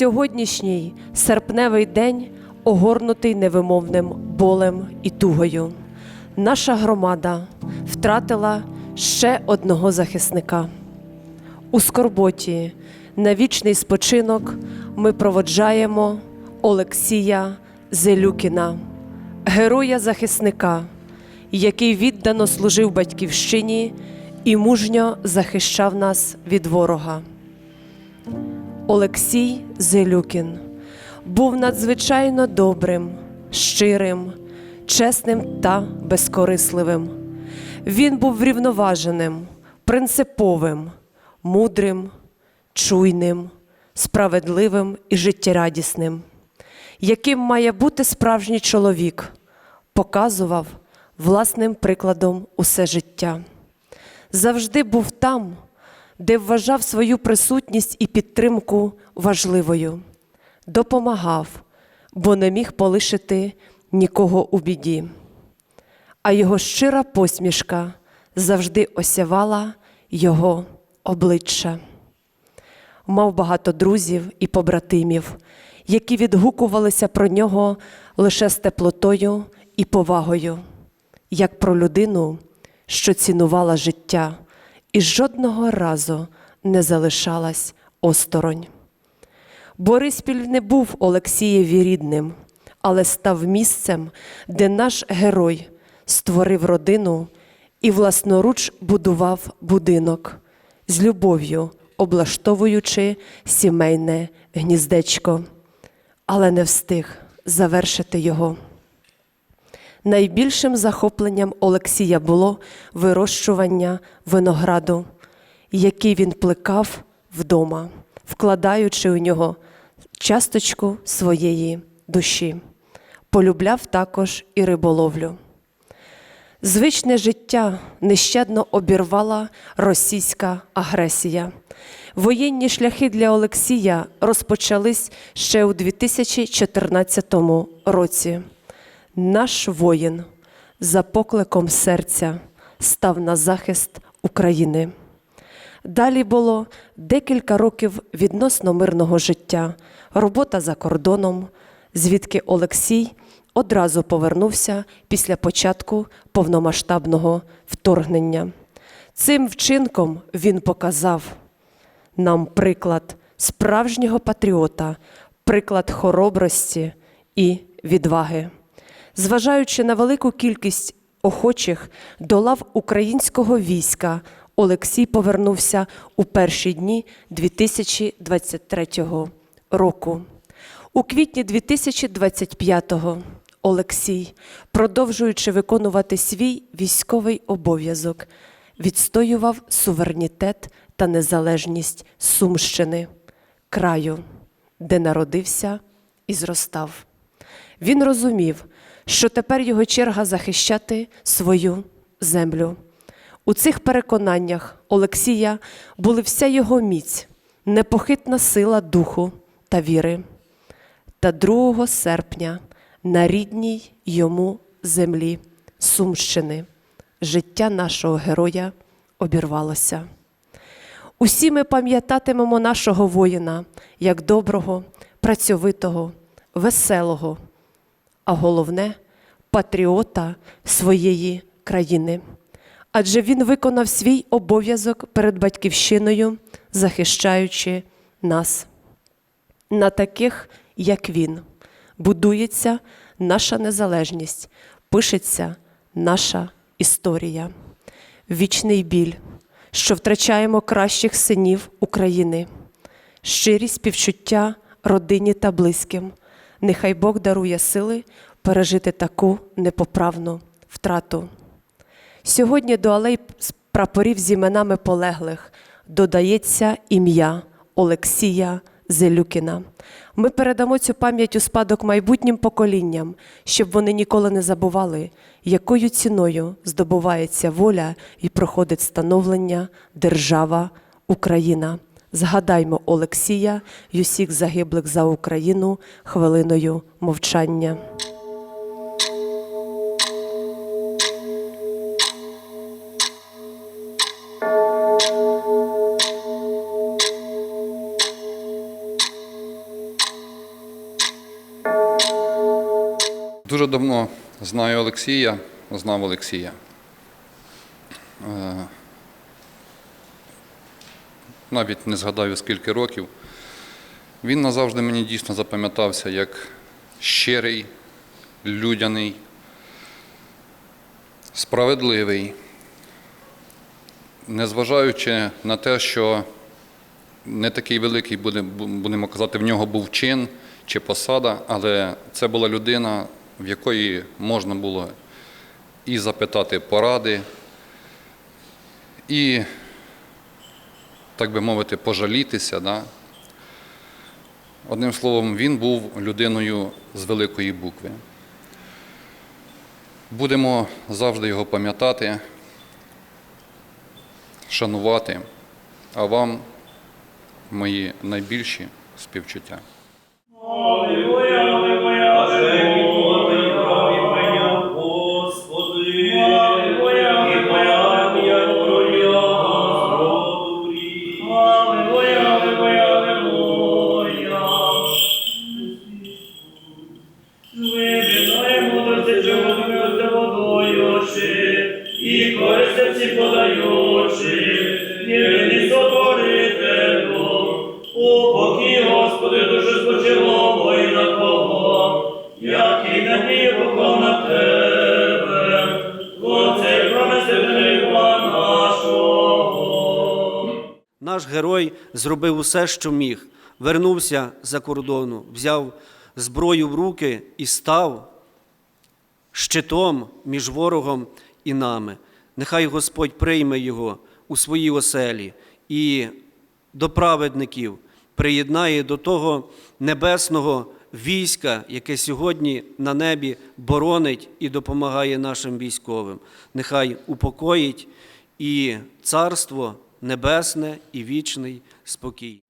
Сьогоднішній серпневий день огорнутий невимовним болем і тугою. Наша громада втратила ще одного захисника. У скорботі на вічний спочинок ми проводжаємо Олексія Зелюкіна, героя-захисника, який віддано служив батьківщині і мужньо захищав нас від ворога. Олексій Зелюкін був надзвичайно добрим, щирим, чесним та безкорисливим. Він був врівноваженим, принциповим, мудрим, чуйним, справедливим і життєрадісним, яким має бути справжній чоловік, показував власним прикладом усе життя. Завжди був там, де вважав свою присутність і підтримку важливою, допомагав, бо не міг полишити нікого у біді. А його щира посмішка завжди осявала його обличчя. Мав багато друзів і побратимів, які відгукувалися про нього лише з теплотою і повагою, як про людину, що цінувала життя і жодного разу не залишалась осторонь. Бориспіль не був Олексієві рідним, але став місцем, де наш герой створив родину і власноруч будував будинок з любов'ю, облаштовуючи сімейне гніздечко, але не встиг завершити його. Найбільшим захопленням Олексія було вирощування винограду, який він плекав вдома, вкладаючи у нього часточку своєї душі. Полюбляв також і риболовлю. Звичне життя нещадно обірвала російська агресія. Воєнні шляхи для Олексія розпочались ще у 2014 році. Наш воїн за покликом серця став на захист України. Далі було декілька років відносно мирного життя, робота за кордоном, звідки Олексій одразу повернувся після початку повномасштабного вторгнення. Цим вчинком він показав нам приклад справжнього патріота, приклад хоробрості і відваги. Зважаючи на велику кількість охочих до лав українського війська, Олексій повернувся у перші дні 2023 року. У квітні 2025-го Олексій, продовжуючи виконувати свій військовий обов'язок, відстоював суверенітет та незалежність Сумщини, краю, де народився і зростав. Він розумів, що тепер його черга захищати свою землю. У цих переконаннях Олексія були вся його міць, непохитна сила духу та віри. Та 2 серпня на рідній йому землі Сумщини життя нашого героя обірвалося. Усі ми пам'ятатимемо нашого воїна як доброго, працьовитого, веселого, а головне патріота своєї країни. Адже він виконав свій обов'язок перед батьківщиною, захищаючи нас. На таких, як він, будується наша незалежність, пишеться наша історія, вічний біль, що втрачаємо кращих синів України, щирі співчуття родині та близьким. Нехай Бог дарує сили пережити таку непоправну втрату. Сьогодні до алей прапорів з іменами полеглих додається ім'я Олексія Зелюкіна. Ми передамо цю пам'ять у спадок майбутнім поколінням, щоб вони ніколи не забували, якою ціною здобувається воля і проходить становлення держава Україна. Згадаймо Олексія й усіх загиблих за Україну хвилиною мовчання. Дуже давно знаю Олексія, знав Олексія. Е, Навіть не згадаю скільки років. Він назавжди мені дійсно запам'ятався як щирий, людяний, справедливий, незважаючи на те, що не такий великий, будемо казати, в нього був чин чи посада, але це була людина, в якої можна було і запитати поради, і, так би мовити, пожалітися. Да? Одним словом, він був людиною з великої букви. Будемо завжди його пам'ятати, шанувати, а вам мої найбільші співчуття. Аллилуйя, зробив усе, що міг, вернувся за кордону, взяв зброю в руки і став щитом між ворогом і нами. Нехай Господь прийме його у своїй оселі і до праведників приєднає до того небесного війська, яке сьогодні на небі боронить і допомагає нашим військовим. Нехай упокоїть і царство небесне і вічний спокій.